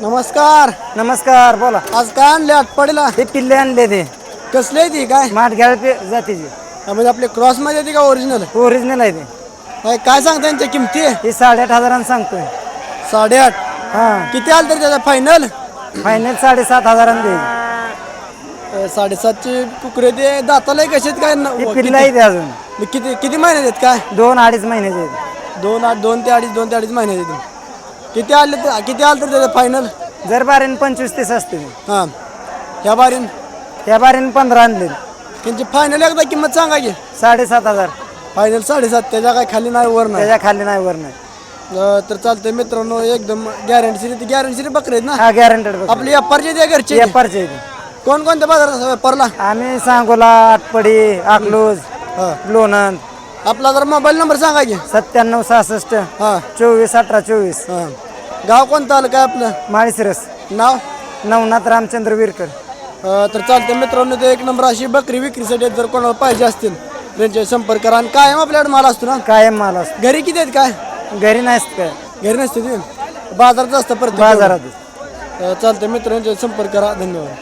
नमस्कार. नमस्कार बोला. आज काय आणले आटपाडीला? हे पिल्ले आणले ते. कसले आहे ती काय? माठग्याळ पे- जातीचे. हा, म्हणजे आपले क्रॉसमध्ये येते का ओरिजिनल ओरिजिनल आहे ते. काय सांगता त्यांच्या किमती? हे साडेआठ हजारानं सांगतोय. साडेआठ? हा. किती आलं तरी त्याचा फायनल फायनल साडेसात हजारानं द्यायचे साडेसातची कुकरे ते दाताला कसे आहेत काय हे पिल्ले आहे ते अजून. किती किती किती महिन्यात आहेत काय? दोन अडीच महिन्याचे आहेत. दोन आठ दोन ते अडीच दोन ते अडीच महिन्यात आहेत. किती आले तर किती आलं तर त्याचं फायनल जर बारीन पंचवीस तीस असते हां. ह्या बारीन? त्या बारीन पंधरा आणले त्यांची फायनल एकदा किंमत सांगा की. साडेसात हजार. फायनल साडेसात त्याच्या काय खाली नाही वर नाही? त्याच्याखाली नाही वर नाही. अं, तर चालतंय मित्रांनो एकदम गॅरंटी गॅरंटी बकरे आहेत ना? हा गॅरंटेड आपली अप्पारचे द्या घरचे. व्यापारचे ते. कोण कोणत्या बाजारात परला आम्ही सांगोला आटपडी अकलूज हा. लोणंद. आपला जर मोबाईल नंबर सांगा की. सत्त्याण्णव सहासष्ट हा. चोवीस अठरा चोवीस. हा. गाव कोणतं आलं काय आपलं? माळशिरस. नाव? नवनाथ रामचंद्र विरकर. अं, तर चालतंय मित्रांनो ते एक नंबर अशी बकरी विक्रीसाठी जर कोणाला पाहिजे असतील त्यांचे संपर्क करा. आणि कायम आपल्याकडे माल असतो ना? कायम माल असतो. घरी किती आहेत काय? घरी नसत काय. घरी नसते ते बाजारात असतं परत बाजारात. चालतंय मित्रांचे संपर्क करा. धन्यवाद.